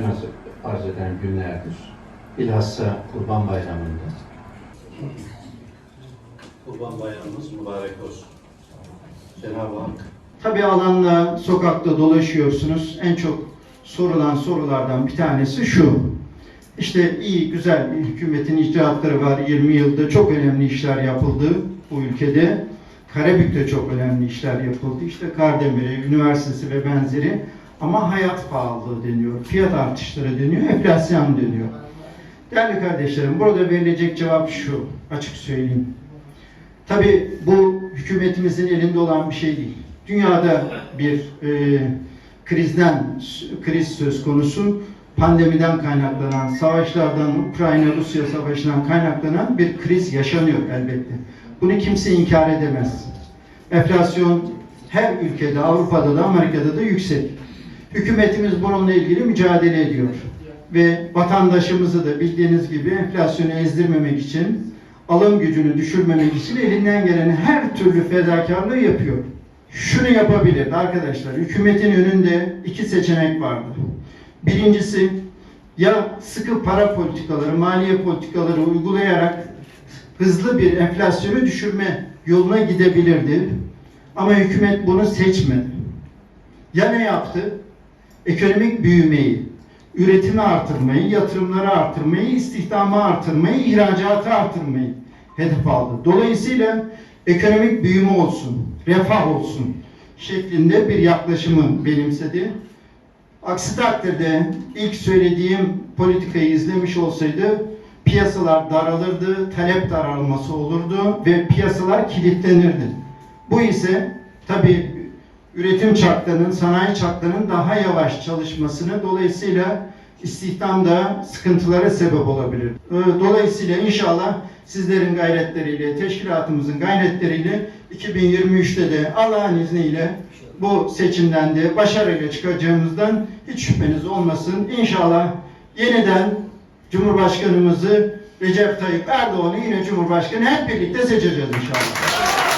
önem arz eden günlerdir. Bilhassa Kurban Bayramı'nda. Kurban Bayramımız mübarek olsun. Cenab-ı Hak Tabii alanla sokakta dolaşıyorsunuz. En çok sorulan sorulardan bir tanesi şu. İşte iyi, güzel bir hükümetin icraatları var. 20 yılda çok önemli işler yapıldı bu ülkede. Karabük'te çok önemli işler yapıldı. İşte Kardemir Üniversitesi ve benzeri. Ama hayat pahalılığı deniyor, fiyat artışları deniyor, enflasyon deniyor. Değerli kardeşlerim, burada verilecek cevap şu, açık söyleyeyim. Tabii bu hükümetimizin elinde olan bir şey değil. Dünyada bir e, krizden, kriz söz konusu. Pandemiden kaynaklanan, savaşlardan, Ukrayna-Rusya savaşından kaynaklanan bir kriz yaşanıyor elbette. Bunu kimse inkar edemez. Enflasyon her ülkede, Avrupa'da da, Amerika'da da yüksek. Hükümetimiz bununla ilgili mücadele ediyor. Ve vatandaşımızı da bildiğiniz gibi enflasyonu ezdirmemek için, alım gücünü düşürmemek için elinden gelen her türlü fedakarlığı yapıyor. Şunu yapabilirdi arkadaşlar. Hükümetin önünde iki seçenek vardı. Birincisi ya sıkı para politikaları, maliye politikaları uygulayarak hızlı bir enflasyonu düşürme yoluna gidebilirdi. Ama hükümet bunu seçmedi. Ya ne yaptı? Ekonomik büyümeyi, üretimi artırmayı, yatırımları artırmayı, istihdamı artırmayı, ihracatı artırmayı hedef aldı. Dolayısıyla ekonomik büyüme olsun, refah olsun şeklinde bir yaklaşımı benimsedi. Aksi takdirde ilk söylediğim politikayı izlemiş olsaydı piyasalar daralırdı, talep daralması olurdu ve piyasalar kilitlenirdi. Bu ise tabii üretim çarklarının, sanayi çarklarının daha yavaş çalışmasını dolayısıyla istihdamda sıkıntılara sebep olabilir. Ee, Dolayısıyla inşallah sizlerin gayretleriyle, teşkilatımızın gayretleriyle 2023'te de Allah'ın izniyle bu seçimden de başarıyla çıkacağımızdan hiç şüpheniz olmasın. İnşallah yeniden Cumhurbaşkanımızı Recep Tayyip Erdoğan'ı yine Cumhurbaşkanı hep birlikte seçeceğiz inşallah.